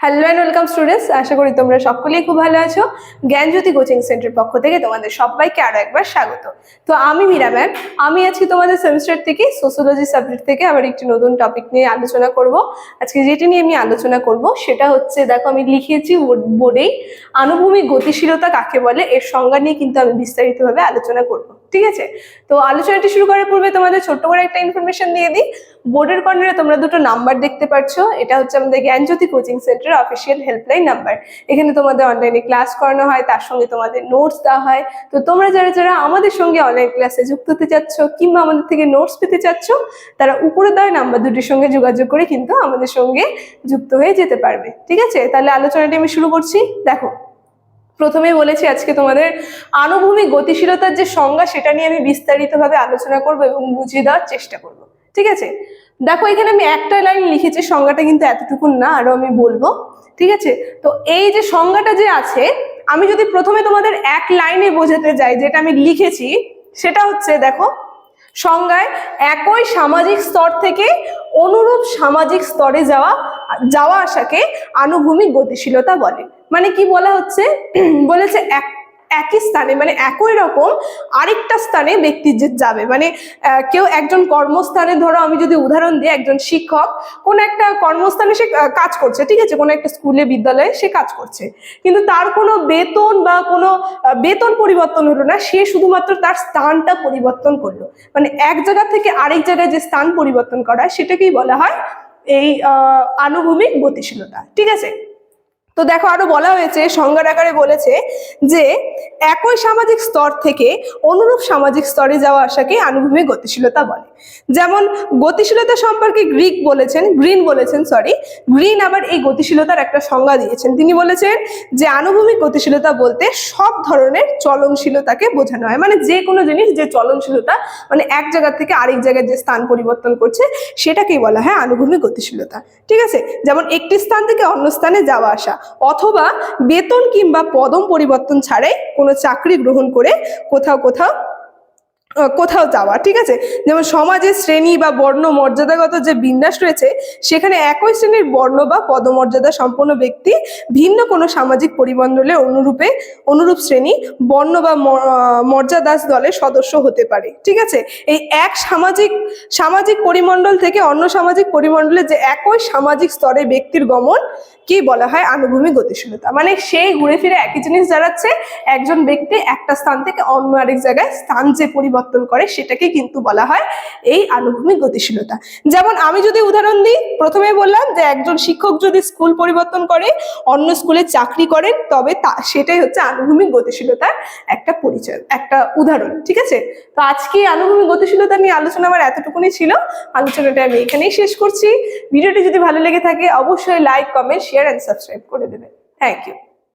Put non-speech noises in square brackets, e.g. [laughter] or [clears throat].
Hello and welcome students আশা করি তোমরা সকলেই খুব ভালো আছো। জ্ঞানজ্যোতি কোচিং সেন্টার পক্ষ থেকে তোমাদের সবাইকে আরও একবার স্বাগত। তো আমি মীরা ম্যাম। আমি আজকে তোমাদের সেমিস্টার থেকে সোশ্যোলজি সাবজেক্ট থেকে আবার একটি নতুন টপিক নিয়ে আলোচনা করব। আজকে যেটি নিয়ে আমি আলোচনা করব, সেটা হচ্ছে, দেখো আমি লিখিয়েছি বোর্ডেই, আনুভূমিক গতিশীলতা কাকে বলে, এর সংজ্ঞা নিয়ে কিন্তু আমি বিস্তারিতভাবে আলোচনা করব। ঠিক আছে? তো আলোচনাটি শুরু করার পূর্বে তোমাদের ছোট্ট করে একটা ইনফরমেশন দিয়ে দিই। বোর্ডের কর্নারে তোমরা দুটো নাম্বার দেখতে পাচ্ছ এটা হচ্ছে আমাদের Gyanjyoti coaching centre official helpline number এখানে তোমাদের অনলাইনে ক্লাস করানো হয়, তার সঙ্গে তোমাদের নোটস দেওয়া হয়। তো তোমরা যারা যারা আমাদের সঙ্গে অনলাইন ক্লাসে যুক্ত হতে চাচ্ছ কিংবা আমাদের থেকে নোটস পেতে চাচ্ছ, তারা উপরে দেওয়া নাম্বার দুটির সঙ্গে যোগাযোগ করে কিন্তু আমাদের সঙ্গে যুক্ত হয়ে যেতে পারবে। ঠিক আছে? তাহলে আলোচনাটি আমি শুরু করছি। দেখো প্রথমেই বলেছি আজকে তোমাদের আনুভূমিক গতিশীলতার যে সংজ্ঞা, সেটা নিয়ে আমি বিস্তারিতভাবে আলোচনা করব এবং বুঝিয়ে দেওয়ার চেষ্টা করব। ঠিক আছে? দেখো, এখানে আমি একটা লাইন লিখেছি, সংজ্ঞাটা কিন্তু এতটুকু না, আরও আমি বলব। ঠিক আছে? তো এই যে সংজ্ঞাটা যে আছে, আমি যদি প্রথমে তোমাদের এক লাইনে বোঝাতে যাই, যেটা আমি লিখেছি, সেটা হচ্ছে, দেখো, সংজ্ঞায় একই সামাজিক স্তর থেকে অনুরূপ সামাজিক স্তরে যাওয়া যাওয়া আসাকে আনুভূমিক গতিশীলতা বলে। মানে কি বলা হচ্ছে? [clears throat] বলেছে এক, একই স্থানে মানে একই রকম আরেকটা স্থানে ব্যক্তি যে যাবে। মানে কেউ একজন কর্মস্থানে, ধরো আমি যদি উদাহরণ দিই, একজন শিক্ষক, কোন একটা কর্মস্থানে সে কাজ করছে, ঠিক আছে? কোন একটা স্কুলে, বিদ্যালয়ে সে কাজ করছে। কিন্তু তার কোনো বেতন বা কোনো বেতন পরিবর্তন হলো না, সে শুধুমাত্র তার স্থানটা পরিবর্তন করল। মানে এক জায়গা থেকে আরেক জায়গায় যে স্থান পরিবর্তন করা সেটাকেই বলা হয় এই আনুভূমিক গতিশীলতা ঠিক আছে? তো দেখো আরও বলা হয়েছে, সংজ্ঞার আকারে বলেছে যে একই সামাজিক স্তর থেকে অনুরূপ সামাজিক স্তরে যাওয়া আসাকে আনুভূমিক গতিশীলতা বলে। যেমন গতিশীলতা সম্পর্কে গ্রিক বলেছেন, গ্রিন বলেছেন সরি গ্রিন আবার এই গতিশীলতার একটা সংজ্ঞা দিয়েছেন। তিনি বলেছেন যে আনুভূমিক গতিশীলতা বলতে সব ধরনের চলনশীলতাকে বোঝানো হয়। মানে যে কোনো জিনিস যে চলনশীলতা মানে এক জায়গা থেকে আরেক জায়গায় যে স্থান পরিবর্তন করছে, সেটাকেই বলা হয় আনুভূমিক গতিশীলতা। ঠিক আছে? যেমন একটি স্থান থেকে অন্য স্থানে যাওয়া আসা। অথবা বেতন কিংবা পদম পরিবর্তন ছাড়াই কোনো চাকরি গ্রহণ করে কোথাও কোথাও কোথাও যাওয়া, ঠিক আছে? যেমন সমাজের শ্রেণি বা বর্ণ মর্যাদাগত যে বিন্যাস রয়েছে, সেখানে একই শ্রেণির বর্ণ বা পদমর্যাদা সম্পন্ন ব্যক্তি ভিন্ন কোনো সামাজিক পরিমণ্ডলে অনুরূপে, অনুরূপ শ্রেণি, বর্ণ বা মর্যাদাস দলের সদস্য হতে পারে, ঠিক আছে? এই এক সামাজিক সামাজিক পরিমণ্ডল থেকে অন্য সামাজিক পরিমণ্ডলে যে একই সামাজিক স্তরে ব্যক্তির গমন, কি বলা হয়? আনুভূমিক গতিশীলতা। মানে সেই ঘুরে ফিরে একই জিনিস দাঁড়াচ্ছে, একজন ব্যক্তি একটা স্থান থেকে অন্য আরেক জায়গায় স্থান যে পরিবর্তন করে সেটাকে কিন্তু বলা হয় এই আনুভূমিক গতিশীলতা। যেমন আমি যদি উদাহরণ দিই, প্রথমে বললাম যে একজন শিক্ষক যদি স্কুল পরিবর্তন করে, অন্য স্কুলে চাকরি করেন, তবে তা, সেটাই হচ্ছে আনুভূমিক গতিশীলতার একটা পরিচয়, একটা উদাহরণ, ঠিক আছে? তো আজকে আনুভূমিক গতিশীলতা নিয়ে আলোচনা আমার এতটুকুনি ছিল। আলোচনাটা আমি এখানেই শেষ করছি। ভিডিওটি যদি ভালো লেগে থাকে, অবশ্যই like comment share and subscribe করে দেবেন। Thank you